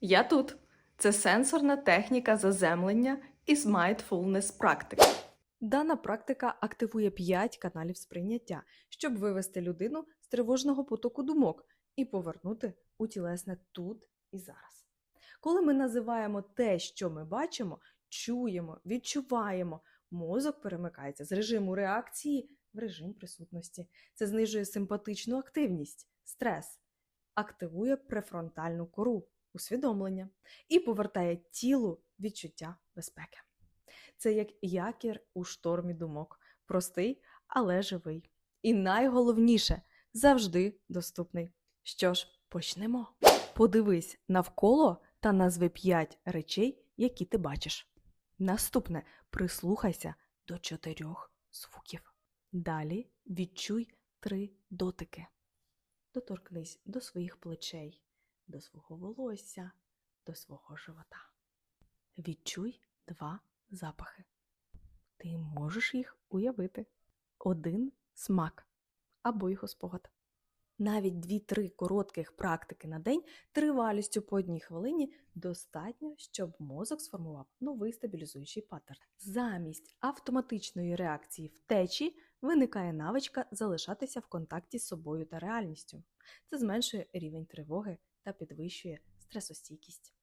Я тут. Це сенсорна техніка заземлення із mindfulness практики. Дана практика активує 5 каналів сприйняття, щоб вивести людину з тривожного потоку думок і повернути у тілесне тут і зараз. Коли ми називаємо те, що ми бачимо, чуємо, відчуваємо, мозок перемикається з режиму реакції в режим присутності. Це знижує симпатичну активність, стрес, активує префронтальну кору, усвідомлення і повертає тілу відчуття безпеки. Це як якір у штормі думок, простий, але живий. І найголовніше завжди доступний. Що ж, почнемо. Подивись навколо та назви 5 речей, які ти бачиш. Наступне прислухайся до чотирьох звуків. Далі відчуй три дотики. Доторкнись до своїх плечей, до свого волосся, до свого живота. Відчуй два запахи. Ти можеш їх уявити. Один смак або його спогад. Навіть 2-3 коротких практики на день тривалістю по одній хвилині достатньо, щоб мозок сформував новий стабілізуючий паттерн. Замість автоматичної реакції втечі виникає навичка залишатися в контакті з собою та реальністю. Це зменшує рівень тривоги та підвищує стресостійкість.